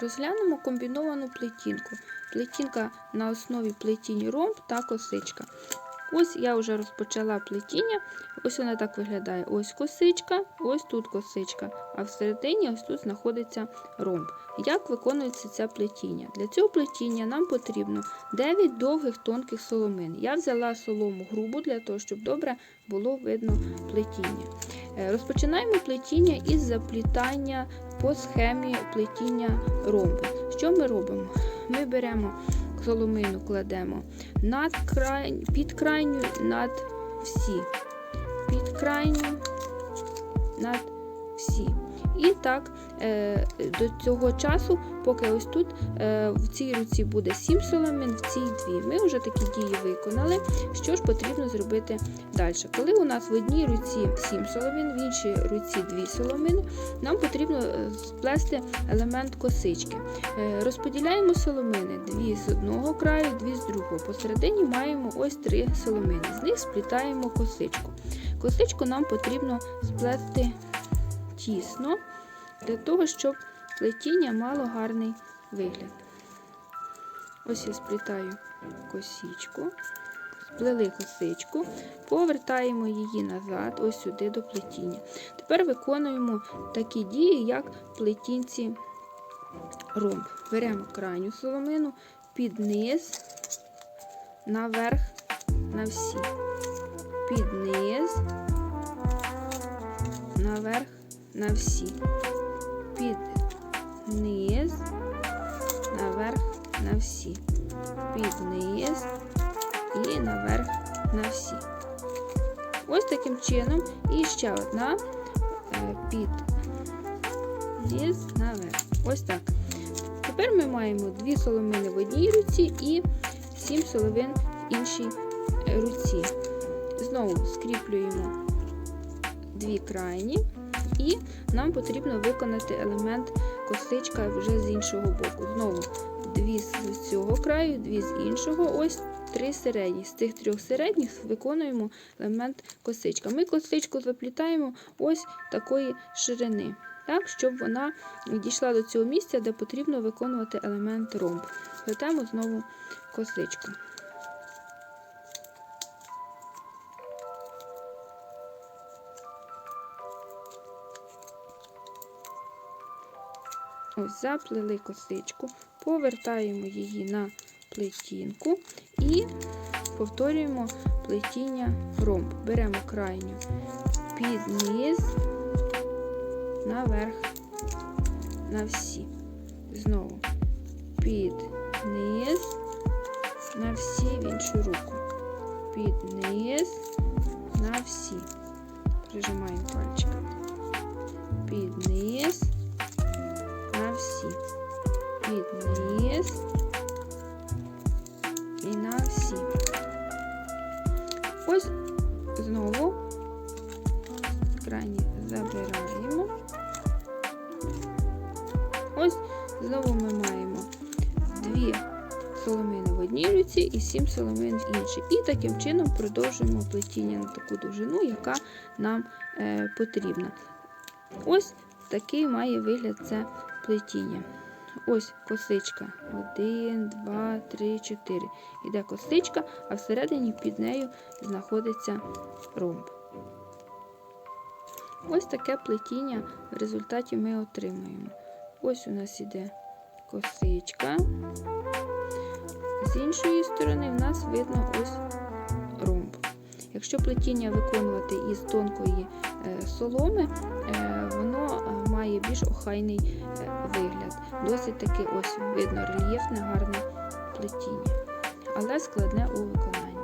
Розглянемо комбіновану плетінку. Плетінка на основі плетінь ромб та косичка. Ось я вже розпочала плетіння. Ось вона так виглядає. Ось косичка, ось тут косичка, а всередині ось тут знаходиться ромб. Як виконується це плетіння? Для цього плетіння нам потрібно 9 довгих тонких соломин. Я взяла солому грубу для того, щоб добре було видно плетіння. Е, Розпочинаємо плетіння із заплітання по схемі плетіння ромбу. Що ми робимо? Ми беремо соломину, кладемо над край, під крайню, над всі. Під крайню, над. І так е, до цього часу, поки ось тут е, в цій руці буде 7 соломин, в цій 2. Ми вже такі дії виконали. Що ж потрібно зробити далі? Коли у нас в одній руці 7 соломин, в іншій руці 2 соломини, нам потрібно е, сплести елемент косички. Розподіляємо соломини, дві з одного краю, дві з другого. Посередині маємо ось три соломини. З них сплітаємо косичку. Косичку нам потрібно сплести тісно, для того, щоб плетіння мало гарний вигляд. Ось я сплітаю косичку, сплели косичку, повертаємо її назад, ось сюди до плетіння. Тепер виконуємо такі дії, як плетінці ромб. Беремо крайню соломину під низ, наверх, на всі. Під низ, наверх, на всі. Під низ, наверх, на всі. Під низ і наверх на всі. Ось таким чином. І ще одна е, під низ, наверх. Ось так. Тепер ми маємо дві соломини в одній руці і сім соломин в іншій е, руці. Знову скріплюємо дві крайні, і нам потрібно виконати елемент косичка вже з іншого боку. Знову дві з цього краю, дві з іншого. Ось три середні. З цих трьох середніх виконуємо елемент косичка. Ми косичку заплітаємо ось такої ширини. Так, щоб вона дійшла до цього місця, де потрібно виконувати елемент ромб. Плетемо знову косичку. Ось заплели косичку, повертаємо її на плетінку і повторюємо плетіння ромб. Беремо крайню під низ, наверх, на всі. Знову під низ, на всі в іншу руку. Під низ, на всі. Прижимаємо пальчиками. Під низ, всі. Під низ і на всі. Ось знову крайні забираємо. Ось знову ми маємо дві соломини в одній руці і сім соломин в іншій. І таким чином продовжуємо плетіння на таку довжину, яка нам е, потрібна. Ось такий має вигляд це плетіння. Ось косичка. Один, два, три, чотири. Іде косичка, а всередині під нею знаходиться ромб. Ось таке плетіння в результаті ми отримуємо. Ось у нас іде косичка. З іншої сторони в нас видно ось ромб. Якщо плетіння виконувати із тонкої е, соломи, е, має більш охайний е, вигляд. Досить таки ось видно рельєфне, гарне плетіння, але складне у виконанні.